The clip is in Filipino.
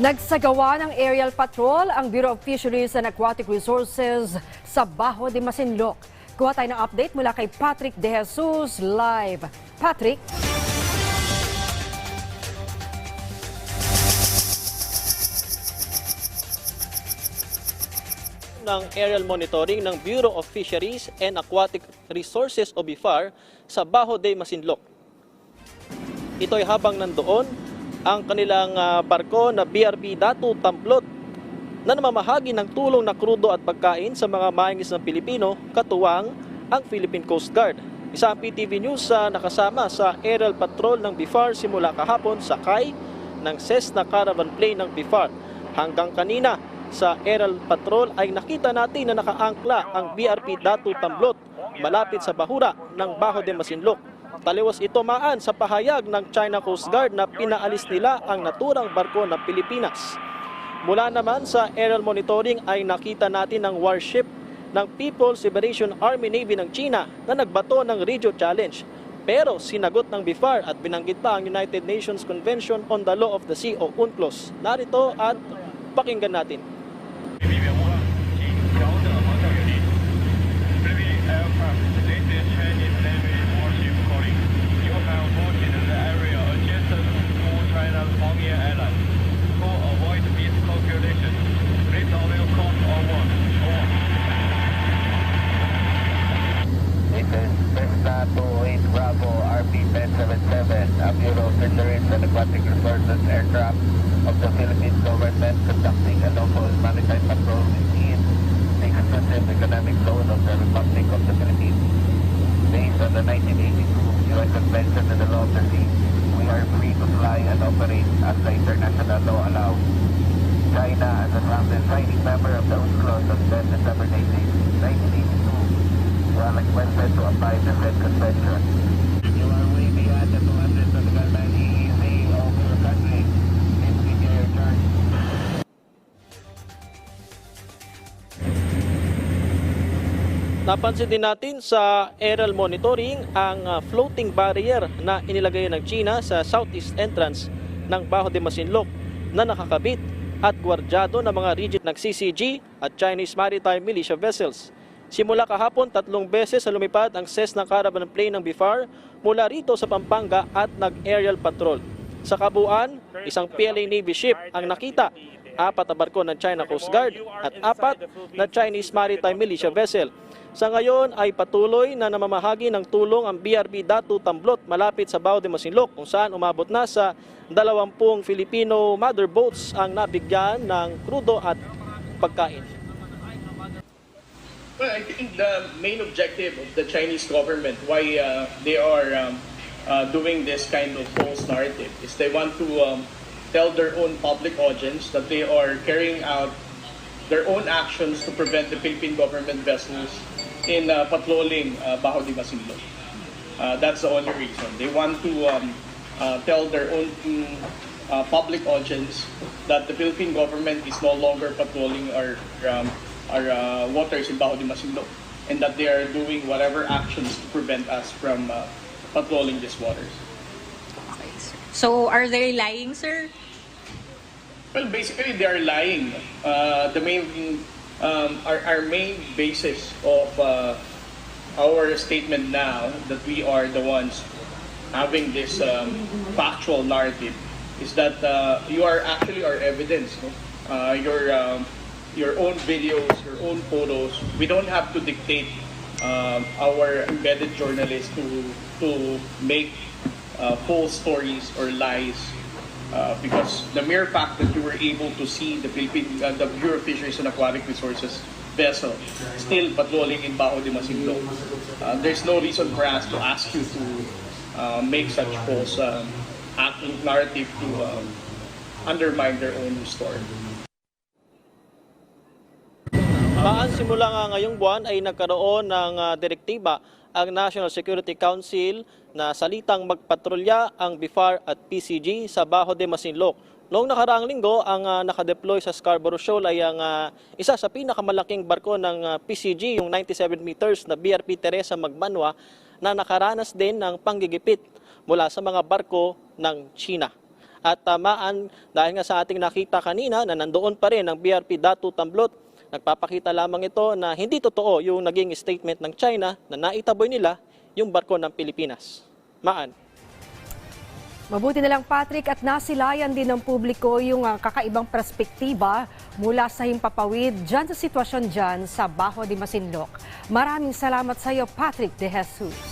Nagsagawa ng aerial patrol ang Bureau of Fisheries and Aquatic Resources sa Bajo de Masinloc. Kuha tayo ng update mula kay Patrick De Jesus live. Patrick? ng aerial monitoring ng Bureau of Fisheries and Aquatic Resources o BIFAR sa Bajo de Masinloc. Ito ay habang nandoon ang kanilang ah, barko na BRB Datu Tamplot na namamahagi ng tulong na krudo at pagkain sa mga maingis ng Pilipino katuwang ang Philippine Coast Guard. Isa ang PTV News sa nakasama sa aerial patrol ng BIFAR simula kahapon sa Kai ng Cessna Caravan Plane ng BIFAR. Hanggang kanina sa aerial patrol ay nakita natin na nakaangkla ang BRP Datu Tamblot malapit sa bahura ng Bajo de Masinloc. Taliwas ito maan sa pahayag ng China Coast Guard na pinaalis nila ang naturang barko ng Pilipinas. Mula naman sa aerial monitoring ay nakita natin ang warship ng People's Liberation Army Navy ng China na nagbato ng Radio Challenge. Pero sinagot ng BIFAR at binanggit pa ang United Nations Convention on the Law of the Sea o UNCLOS. Narito at pakinggan natin. 菲 RP-1077, a Bureau of Fisheries and Aquatic Resources aircraft of the Philippine government conducting a local maritime patrol within the exclusive economic zone of the Republic of the Philippines. Based on the 1982 U.S. Convention on the Law of the Sea, we are free to fly and operate as the international law allows. China, as a founding signing member of the UNCLOS on 10 December 1982, you are requested to abide the said convention. Napansin din natin sa aerial monitoring ang ah, floating barrier na inilagay ng China sa southeast entrance ng Bajo de Masinloc na nakakabit at gwardyado ng mga rigid ng CCG at Chinese Maritime Militia vessels. Simula kahapon, tatlong beses sa lumipad ang Cessna Caravan plane ng BIFAR mula rito sa Pampanga at nag-aerial patrol. Sa kabuuan, isang PLA Navy ship ang nakita, apat na barko ng China Coast Guard at apat na Chinese Maritime Militia vessel. Sa ngayon ay patuloy na namamahagi ng tulong ang BRB Datu Tamblot malapit sa Bao de Masinloc kung saan umabot na sa 20 Filipino mother boats ang nabigyan ng krudo at pagkain. Well, I think the main objective of the Chinese government, why uh, they are um, uh, doing this kind of false narrative, is they want to um, tell their own public audience that they are carrying out their own actions to prevent the Philippine government vessels in uh, patrolling uh, Bajo de Masinloc. Uh, that's the only reason. They want to um, uh, tell their own uh, public audience that the Philippine government is no longer patrolling our um, our uh, waters in Bajo de Masinloc and that they are doing whatever actions to prevent us from uh, patrolling these waters. So, are they lying, sir? Well, basically, they are lying. Uh, the main, um, our, our main basis of uh, our statement now that we are the ones having this um, factual narrative is that uh, you are actually our evidence. No? Uh, your um, your own videos, your own photos. We don't have to dictate um, our embedded journalists to to make uh, false stories or lies uh, because the mere fact that you were able to see the Philippine, uh, the Bureau of Fisheries and Aquatic Resources vessel still patrolling in Bajo de Masinloc, uh, there's no reason for us to ask you to uh, make such false um, act- narrative to um, undermine their own story. Maan simula nga ngayong buwan ay nagkaroon ng ah, direktiba ang National Security Council na salitang magpatrolya ang BIFAR at PCG sa Bajo de Masinloc. Noong nakaraang linggo, ang ah, nakadeploy sa Scarborough Shoal ay ang ah, isa sa pinakamalaking barko ng ah, PCG, yung 97 meters na BRP Teresa Magmanwa, na nakaranas din ng panggigipit mula sa mga barko ng China. At tamaan dahil nga sa ating nakita kanina na nandoon pa rin ang BRP Datu Tamblot, nagpapakita lamang ito na hindi totoo yung naging statement ng China na naitaboy nila yung barko ng Pilipinas. Maan. Mabuti na lang Patrick at nasilayan din ng publiko yung ah, kakaibang perspektiba mula sa himpapawid dyan sa sitwasyon dyan sa Baho de Masinloc. Maraming salamat sa iyo Patrick De Jesus.